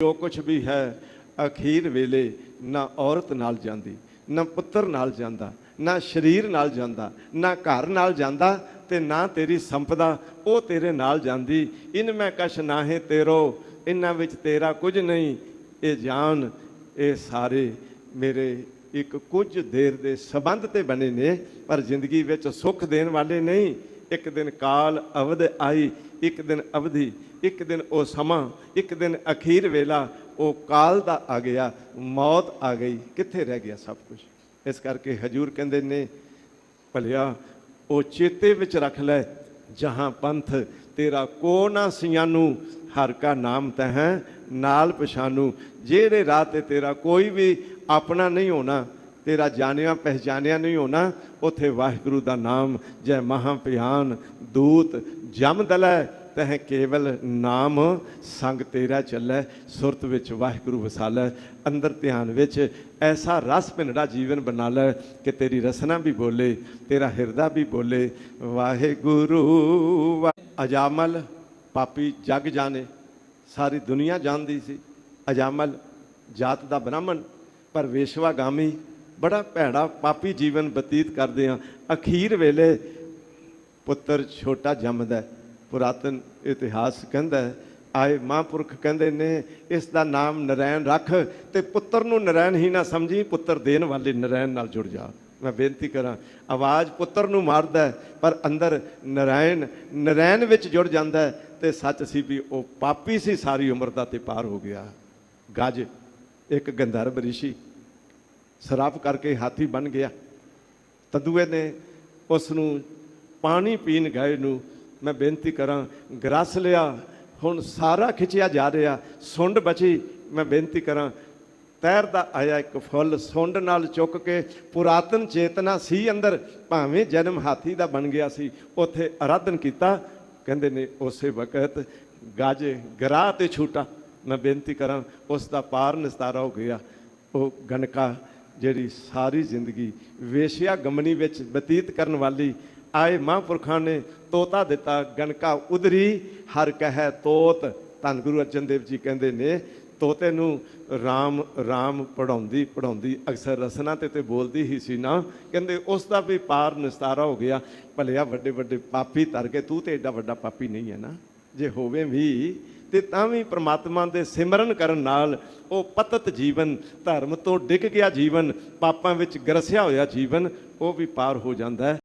ਜੋ ਕੁਝ ਵੀ ਹੈ, ਅਖੀਰ ਵੇਲੇ ਨਾ ਔਰਤ ਨਾਲ ਜਾਂਦੀ, ਨਾ ਪੁੱਤਰ ਨਾਲ ਜਾਂਦਾ, ਨਾ ਸਰੀਰ ਨਾਲ ਜਾਂਦਾ, ਨਾ ਘਰ ਨਾਲ ਜਾਂਦਾ ਤੇ ਨਾ ਤੇਰੀ ਸੰਪਦਾ ਉਹ ਤੇਰੇ ਨਾਲ ਜਾਂਦੀ। ਇਨ ਮੈਂ ਕਛ ਨਾਹੇ ਤੇਰੋ ਇਨਾਂ ਵਿੱਚ ਤੇਰਾ ਕੁਝ ਨਹੀਂ। ਇਹ ਜਾਨ, ਇਹ ਸਾਰੇ ਮੇਰੇ ਇੱਕ ਕੁਝ ਦੇਰ ਦੇ ਸਬੰਧ ਤੇ ਬਣੇ ਨੇ, ਪਰ ਜ਼ਿੰਦਗੀ ਵਿੱਚ ਸੁੱਖ ਦੇਣ ਵਾਲੇ ਨਹੀਂ। ਇੱਕ ਦਿਨ ਕਾਲ ਅਵਧ ਆਈ ਇੱਕ ਦਿਨ ਅਵਧੀ, ਇੱਕ ਦਿਨ ਉਹ ਸਮਾਂ, ਇੱਕ ਦਿਨ ਅਖੀਰ ਵੇਲਾ, ਉਹ ਕਾਲ ਦਾ ਆ ਗਿਆ, ਮੌਤ ਆ ਗਈ। ਕਿੱਥੇ ਰਹਿ ਗਿਆ ਸਭ ਕੁਝ ਇਸ ਕਰਕੇ ਹਜੂਰ ਕਹਿੰਦੇ ਨੇ, ਭਲਿਆ, ਉਹ ਚੇਤੇ ਵਿੱਚ ਰੱਖ ਲੈ, ਜਹਾਂ ਪੰਥ, ਤੇਰਾ ਕੋ ਨਾ ਸਿਆਨੂ ਹਰ ਕਾ ਨਾਮ ਤਹ, ਨਾਲ ਪਛਾਨੂ ਜਿਹੜੇ ਰਾਹ ਤੇ ਤੇਰਾ ਕੋਈ ਵੀ ਆਪਣਾ ਨਹੀਂ ਹੋਣਾ ਤੇਰਾ ਜਾਣਿਆ ਪਹਿਚਾਨਿਆ ਨਹੀਂ ਹੋਣਾ, ਉਥੇ ਵਾਹਿਗੁਰੂ ਦਾ ਨਾਮ, ਜੈ ਮਹਾ ਭਿਆਨ ਦੂਤ, ਜਮ ਦਲੈ ਤਹ ਕੇਵਲ ਨਾਮ, ਸੰਗ ਤੇਰਾ ਚੱਲੈ, ਸੁਰਤ ਵਿੱਚ ਵਾਹਿਗੁਰੂ ਵਸਾਲੈ, ਅੰਦਰ ਧਿਆਨ ਵਿੱਚ ਐਸਾ ਰਸ ਭਿੰਡਾ ਜੀਵਨ ਬਣਾ ਲੈ ਕਿ ਤੇਰੀ ਰਸਨਾ ਵੀ ਬੋਲੇ, ਤੇਰਾ ਹਿਰਦਾ ਵੀ ਬੋਲੇ। ਵਾਹਿਗੁਰੂ, ਵਾ- ਅਜਾਮਲ, ਪਾਪੀ ਜਗ ਜਾਣੇ, ਸਾਰੀ ਦੁਨੀਆ ਜਾਣਦੀ ਸੀ। ਅਜਾਮਲ ਜਾਤ ਦਾ ਬ੍ਰਾਹਮਣ, ਪਰ ਵੇਸ਼ਵਾਗਾਮੀ ਬੜਾ ਭੈੜਾ ਪਾਪੀ ਜੀਵਨ ਬਤੀਤ ਕਰਦੇ ਆ ਅਖੀਰ ਵੇਲੇ ਪੁੱਤਰ ਛੋਟਾ ਜੰਮਦਾ ਪੁਰਾਤਨ ਇਤਿਹਾਸ ਕਹਿੰਦਾ ਹੈ, ਆਏ ਮਹਾਂਪੁਰਖ ਕਹਿੰਦੇ ਨੇ ਇਸ ਦਾ ਨਾਮ ਨਰੈਣ ਰੱਖ ਤੇ ਪੁੱਤਰ ਨੂੰ ਨਰੈਣ ਹੀ ਨਾ ਸਮਝੀ ਪੁੱਤਰ ਦੇਣ ਵਾਲੇ ਨਰੈਣ ਨਾਲ ਜੁੜ ਜਾ। ਮੈਂ ਬੇਨਤੀ ਕਰਾਂ ਆਵਾਜ਼ ਪੁੱਤਰ ਨੂੰ ਮਾਰਦਾ ਪਰ ਅੰਦਰ ਨਰੈਣ ਨਰੈਣ ਵਿੱਚ ਜੁੜ ਜਾਂਦਾ ਹੈ ਤੇ ਸੱਚ ਸੀ ਵੀ ਉਹ ਪਾਪੀ ਸੀ ਸਾਰੀ ਉਮਰ ਦਾ ਤੇ ਪਾਰ ਹੋ ਗਿਆ। ਗੱਜ ਇੱਕ ਗੰਧਰਵ ਰਿਸ਼ੀ। ਸ਼ਰਾਪ ਕਰਕੇ ਹਾਥੀ ਬਣ ਗਿਆ। ਤਦੂਏ ਨੇ ਉਸ ਨੂੰ ਪਾਣੀ ਪੀਣ ਗਏ ਨੂੰ ਮੈਂ ਬੇਨਤੀ ਕਰਾਂ, ਗਰਸ ਲਿਆ, ਹੁਣ ਸਾਰਾ ਖਿੱਚਿਆ ਜਾ ਰਿਹਾ, ਸੁੰਡ ਬਚੀ, ਮੈਂ ਬੇਨਤੀ ਕਰਾਂ ਤੈਰਦਾ ਆਇਆ ਇੱਕ ਫੁੱਲ, ਸੁੰਡ ਨਾਲ ਚੁੱਕ ਕੇ ਪੁਰਾਤਨ ਚੇਤਨਾ ਸੀ ਅੰਦਰ, ਭਾਵੇਂ ਜਨਮ ਹਾਥੀ ਦਾ ਬਣ ਗਿਆ ਸੀ, ਉੱਥੇ ਅਰਾਧਨ ਕੀਤਾ, ਕਹਿੰਦੇ ਨੇ ਉਸੇ ਵਕਤ ਗਾਜੇ ਗਰਾ ਤੇ ਛੂਟਾ। ਮੈਂ ਬੇਨਤੀ ਕਰਾਂ ਉਸ ਦਾ ਪਾਰ ਨਿਸਤਾਰਾ ਹੋ ਗਿਆ, ਉਹ ਗਣਕਾ ਜਿਹੜੀ ਸਾਰੀ ਜ਼ਿੰਦਗੀ ਵੇਸ਼ਿਆ ਗਮਨੀ ਵਿੱਚ ਬਤੀਤ ਕਰਨ ਵਾਲੀ ਆਏ ਮਹਾਂਪੁਰਖਾਂ ਨੇ ਤੋਤਾ ਦਿੱਤਾ, ਗਣਕਾ ਉਦਰੀ ਹਰ ਕਹੈ ਤੋਤ। ਧੰਨ ਗੁਰੂ ਅਰਜਨ ਦੇਵ ਜੀ ਕਹਿੰਦੇ ਨੇ, ਤੋਤੇ ਨੂੰ RAM RAM ਪੜਾਉਂਦੀ ਪੜਾਉਂਦੀ ਅਕਸਰ ਰਸਨਾ ਤੇ ਤੇ ਬੋਲਦੀ ਹੀ ਸੀ ਨਾ। ਕਹਿੰਦੇ ਉਸ ਦਾ ਵੀ ਪਾਰ ਨਿਸਤਾਰਾ ਹੋ ਗਿਆ। ਭਲਿਆ ਵੱਡੇ ਵੱਡੇ ਪਾਪੀ ਤਰ ਕੇ ਤੂੰ ਤੇ ਐਡਾ ਵੱਡਾ ਪਾਪੀ ਨਹੀਂ ਹੈ ਨਾ। ਜੇ ਹੋਵੇ ਵੀ ਤੇ ਤਾਂ ਵੀ ਪ੍ਰਮਾਤਮਾ ਦੇ ਸਿਮਰਨ ਕਰਨ ਨਾਲ ਉਹ ਪਤਤ ਜੀਵਨ, ਧਰਮ ਤੋਂ ਡਿੱਗ ਗਿਆ ਜੀਵਨ, ਪਾਪਾਂ ਵਿੱਚ ਗਰਸਿਆ ਹੋਇਆ ਜੀਵਨ, ਉਹ ਵੀ ਪਾਰ ਹੋ ਜਾਂਦਾ ਹੈ।